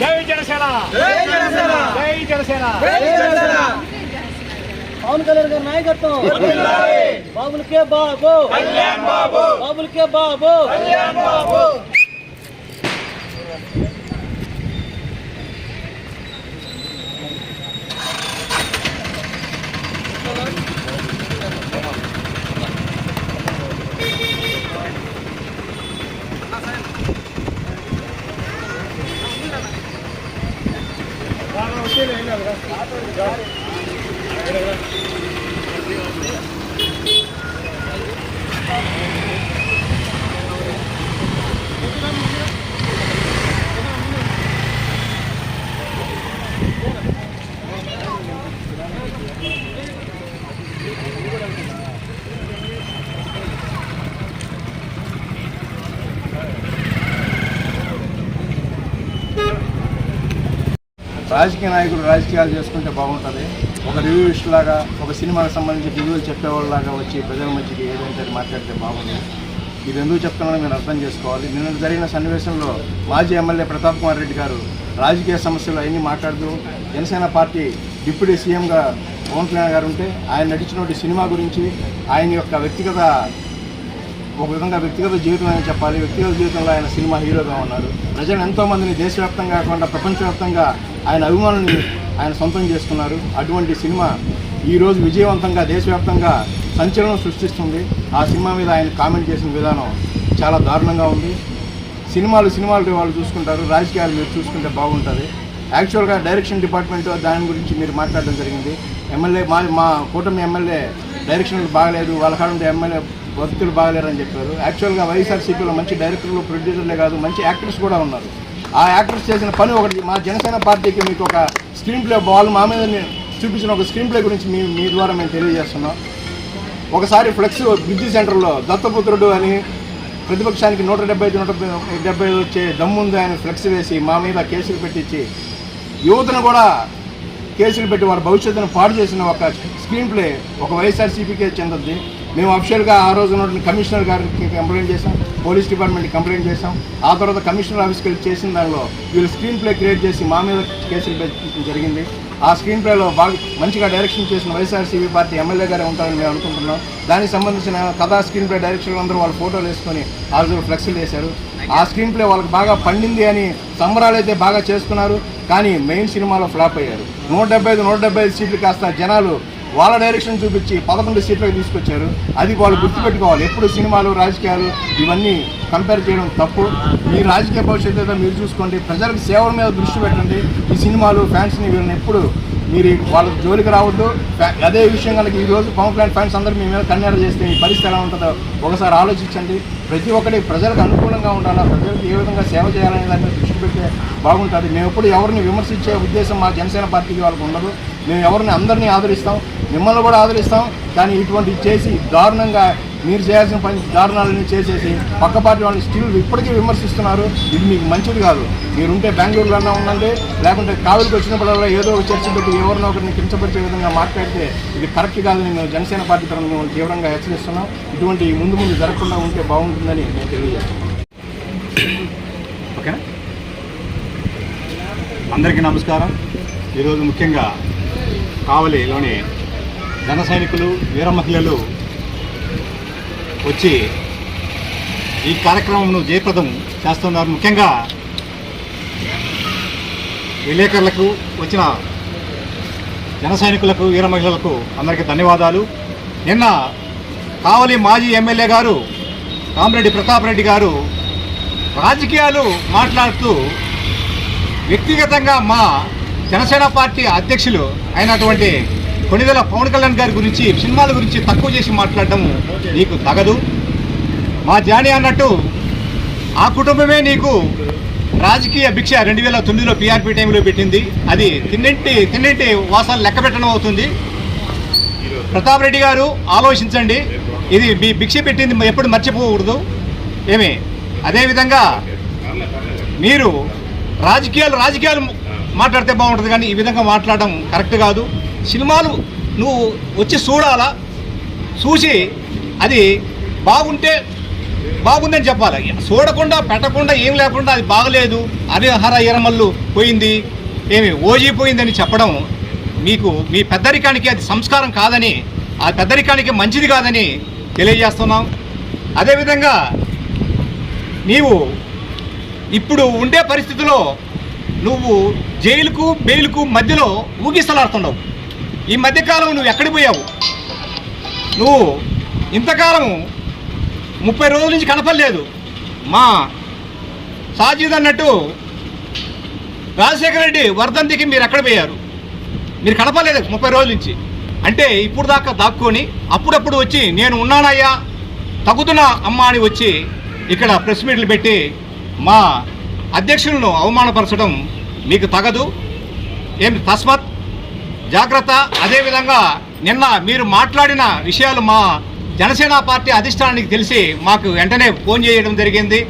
జై జనసేన జై జనసేన జై జనసేన జై జనసేన పవన్ కళ్యాణ్ గారి నాయకత్వం బాబులకే బాబు కళ్యాణ్ బాబు బాబులకే బాబు కళ్యాణ్ బాబు ఏదో రాజకీయ నాయకులు రాజకీయాలు చేసుకుంటే బాగుంటుంది. ఒక రివ్యూస్ట్ లాగా ఒక సినిమాకి సంబంధించి రివ్యూలు చెప్పేవాళ్ళలాగా వచ్చి ప్రజల మధ్యకి ఏదంటే మాట్లాడితే బాగుంది? ఇది ఎందుకు చెప్తున్నానో మీరు అర్థం చేసుకోవాలి. నిన్న జరిగిన సన్నివేశంలో మాజీ ఎమ్మెల్యే ప్రతాప్ కుమార్ రెడ్డి గారు రాజకీయ సమస్యలు అవన్నీ మాట్లాడుతూ జనసేన పార్టీ డిప్యూటీ సీఎంగా పవన్ కళ్యాణ్ గారు ఉంటే ఆయన నటించినటువంటి సినిమా గురించి ఆయన యొక్క వ్యక్తిగత ఒక విధంగా వ్యక్తిగత జీవితం అని చెప్పాలి? వ్యక్తిగత జీవితంలో ఆయన సినిమా హీరోగా ఉన్నారు. ప్రజలు ఎంతోమందిని దేశవ్యాప్తంగా కాకుండా ప్రపంచవ్యాప్తంగా ఆయన అభిమానుల్ని ఆయన సొంతం చేసుకున్నారు అటువంటి సినిమా ఈరోజు విజయవంతంగా దేశవ్యాప్తంగా సంచలనం సృష్టిస్తుంది. ఆ సినిమా మీద ఆయన కామెంట్ చేసిన విధానం చాలా దారుణంగా ఉంది. సినిమాలు సినిమాలు వాళ్ళు చూసుకుంటారు. రాజకీయాలు మీరు చూసుకుంటే బాగుంటుంది. యాక్చువల్గా డైరెక్షన్ డిపార్ట్మెంట్ దాని గురించి మీరు మాట్లాడడం జరిగింది. ఎమ్మెల్యే మా మా కూటమి ఎమ్మెల్యే డైరెక్షన్ బాగలేదు. వాళ్ళ కాడ ఉండే ఎమ్మెల్యే భక్తులు బాగలేరని చెప్పారు. యాక్చువల్గా వైఎస్ఆర్సీపీలో మంచి డైరెక్టర్లు ప్రొడ్యూసర్లే కాదు మంచి యాక్టర్స్ కూడా ఉన్నారు. ఆ యాక్టర్స్ చేసిన పని ఒకటి మా జనసేన పార్టీకి మీకు ఒక స్క్రీన్ ప్లే వాళ్ళు మా మీద చూపించిన ఒక స్క్రీన్ ప్లే గురించి మీ మీ ద్వారా మేము తెలియజేస్తున్నాం. ఒకసారి ఫ్లెక్స్ బ్రిడ్జి సెంటర్లో దత్తపుత్రుడు అని ప్రతిపక్షానికి నూట డెబ్బై ఐదు నూట డెబ్బై ఐదు వచ్చే దమ్ముంది ఆయన ఫ్లెక్స్ వేసి మా మీద కేసులు పెట్టించి యువతను కూడా కేసులు పెట్టి వారి భవిష్యత్తును పాడు చేసిన ఒక స్క్రీన్ ప్లే ఒక వైఎస్ఆర్సీపీకే చెందుద్ది మేము అఫీషియల్గా ఆ రోజు ఉన్నటువంటి కమిషనర్ గారికి కంప్లైంట్ చేసాం పోలీస్ డిపార్ట్మెంట్కి కంప్లైంట్ చేసాం ఆ తర్వాత కమిషనర్ ఆఫీస్కి వెళ్ళి చేసిన దానిలో వీళ్ళు స్క్రీన్ ప్లే క్రియేట్ చేసి మా మీద కేసులు పెట్టడం జరిగింది. ఆ స్క్రీన్ ప్లేలో బాగా మంచిగా డైరెక్షన్ చేసిన వైఎస్ఆర్సీపీ పార్టీ ఎమ్మెల్యే గారే ఉంటారని మేము అనుకుంటున్నాం. దానికి సంబంధించిన కథా స్క్రీన్ ప్లే డైరెక్షన్ అందరూ వాళ్ళ ఫోటోలు వేసుకొని ఆ రోజు ఫ్లెక్సీలు వేశారు ఆ స్క్రీన్ ప్లే వాళ్ళకి బాగా పండింది అని సంబరాలు అయితే బాగా చేసుకున్నారు. కానీ మెయిన్ సినిమాలో ఫ్లాప్ అయ్యారు. నూట డెబ్బై ఐదు నూట డెబ్బై ఐదు సీట్లు కాస్త జనాలు వాళ్ళ డైరెక్షన్ చూపించి పదకొండు సీట్లకు తీసుకొచ్చారు. అది వాళ్ళు గుర్తుపెట్టుకోవాలి. ఎప్పుడు సినిమాలు రాజకీయాలు ఇవన్నీ కంపేర్ చేయడం తప్పు. మీ రాజకీయ భవిష్యత్తు మీరు చూసుకోండి. ప్రజలకు సేవల మీద దృష్టి పెట్టండి. ఈ సినిమాలు ఫ్యాన్స్ని వీళ్ళని ఎప్పుడు మీరు వాళ్ళ జోలికి రావద్దు. అదే విషయం కనుక ఈ రోజు పవన్ కళ్యాణ్ ఫ్యాన్స్ అందరూ మీ మీద కన్నెర చేస్తే మీ పరిస్థితి ఎలా ఉంటుందో ఒకసారి ఆలోచించండి. ప్రతి ఒక్కటి ప్రజలకు అనుకూలంగా ఉండాలా? ప్రజలకు ఏ విధంగా సేవ చేయాలనే దాని మీద దృష్టి పెడితే బాగుంటుంది. మేము ఎప్పుడు ఎవరిని విమర్శించే ఉద్దేశం మా జనసేన పార్టీకి వాళ్ళకు ఉండదు. మేము ఎవరిని అందరినీ ఆదరిస్తాం. మిమ్మల్ని కూడా ఆదరిస్తాం. కానీ ఇటువంటివి చేసి దారుణంగా మీరు చేయాల్సిన పని దారుణాలన్నీ చేసేసి పక్క పార్టీ వాళ్ళని స్టిల్ ఇప్పటికీ విమర్శిస్తున్నారు. ఇది మీకు మంచిది కాదు. మీరుంటే బెంగళూరులోనే ఉండండి లేకుంటే కావిలికి వచ్చినప్పుడల్లా ఏదో ఒక చర్చ పెట్టి ఎవరినో ఒకరిని కించపరిచే విధంగా మాట్లాడితే ఇది కరెక్ట్ కాదని మేము జనసేన పార్టీ తరఫున తీవ్రంగా హెచ్చరిస్తున్నాం. ఇటువంటి ముందు ముందు జరగకుండా ఉంటే బాగుంటుందని నేను తెలియజేస్తున్నాం ఓకేనా? అందరికీ నమస్కారం. ఈరోజు ముఖ్యంగా కావలిలోని జన సైనికులు వీర మహిళలు వచ్చి ఈ కార్యక్రమంను జయప్రదం చేస్తున్నారు. ముఖ్యంగా విలేకరులకు వచ్చిన జన సైనికులకు వీర మహిళలకు అందరికీ ధన్యవాదాలు. నిన్న కావలి మాజీ ఎమ్మెల్యే గారు కామరెడ్డి ప్రతాప్ రెడ్డి గారు రాజకీయాలు మాట్లాడుతూ వ్యక్తిగతంగా మా జనసేన పార్టీ అధ్యక్షులు అయినటువంటి కొణిదెల పవన్ కళ్యాణ్ గారి గురించి సినిమాల గురించి తక్కువ చేసి మాట్లాడడం నీకు తగదు. మా జాని అన్నట్టు ఆ కుటుంబమే నీకు రాజకీయ భిక్ష రెండు వేల తొమ్మిదిలో పీఆర్పీ టైంలో పెట్టింది. అది తిన్నింటి తిన్నింటి వాసాలు లెక్క పెట్టడం అవుతుంది. ప్రతాప్ రెడ్డి గారు ఆలోచించండి. ఇది మీ భిక్ష పెట్టింది ఎప్పుడు మర్చిపోకూడదు. ఏమి? అదేవిధంగా మీరు రాజకీయాలు రాజకీయాలు మాట్లాడితే బాగుంటుంది కానీ ఈ విధంగా మాట్లాడడం కరెక్ట్ కాదు. సినిమాలు నువ్వు వచ్చి చూడాలా? చూసి అది బాగుంటే బాగుందని చెప్పాలి. చూడకుండా పెట్టకుండా ఏం లేకుండా అది బాగలేదు. హరిహర ఇరమల్లు పోయింది ఏమి ఓజీ పోయిందని చెప్పడం మీకు మీ పెద్దరికానికి అది సంస్కారం కాదని ఆ పెద్దరికానికి మంచిది కాదని తెలియజేస్తున్నాం. అదేవిధంగా నీవు ఇప్పుడు ఉండే పరిస్థితిలో నువ్వు జైలుకు బెయిల్కు మధ్యలో ఊగిసలాడుతున్నావు. ఈ మధ్యకాలం నువ్వు ఎక్కడికి పోయావు? నువ్వు ఇంతకాలం ముప్పై రోజుల నుంచి కనపడలేదు. మా సాజీద్ అన్నట్టు రాజశేఖర రెడ్డి వర్ధంతికి మీరు ఎక్కడ పోయారు? మీరు కనపడలేదు ముప్పై రోజుల నుంచి. అంటే ఇప్పుడు దాకా దాక్కొని అప్పుడప్పుడు వచ్చి నేను ఉన్నానయ్యా తగ్గుతున్నా అమ్మ అని వచ్చి ఇక్కడ ప్రెస్ మీట్లు పెట్టి మా అధ్యక్షులను అవమానపరచడం మీకు తగదు. ఏమి తస్మత్? జాగ్రత్త. అదేవిధంగా నిన్న మీరు మాట్లాడిన విషయాలు మా జనసేన పార్టీ అధిష్టానానికి తెలిసి మాకు వెంటనే ఫోన్ చేయడం జరిగింది.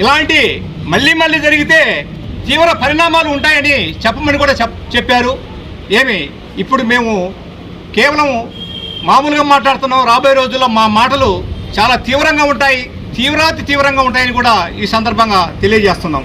ఇలాంటి మళ్ళీ మళ్ళీ జరిగితే తీవ్ర పరిణామాలు ఉంటాయని చెప్పమని కూడా చెప్ చెప్పారు. ఏమి ఇప్పుడు మేము కేవలం మామూలుగా మాట్లాడుతున్నాం. రాబోయే రోజుల్లో మా మాటలు చాలా తీవ్రంగా ఉంటాయి. తీవ్రాతి తీవ్రంగా ఉంటాయని కూడా ఈ సందర్భంగా తెలియజేస్తున్నాం.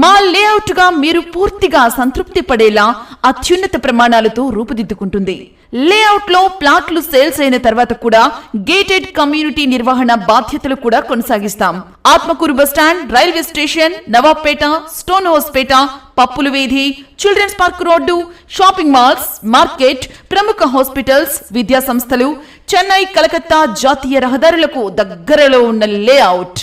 మా లేఅవుట్గా మీరు పూర్తిగా సంతృప్తి పడేలా అత్యున్నత ప్రమాణాలతో రూపుదిద్దుకుంటుంది. లేఅవుట్లో ప్లాట్లు సేల్స్ అయిన తర్వాత కూడా గేటెడ్ కమ్యూనిటీ నిర్వహణ బాధ్యతలు కూడా కొనసాగిస్తాం. Atmakur bus stand railway station Nawabpet Stone House Pet పప్పుల వీధి children's park road shopping malls market ప్రముఖ హాస్పిటల్స్ విద్యా సంస్థలు చెన్నై కలకత్తా జాతీయ రహదారులకు దగ్గరలో ఉన్న లేఅవుట్.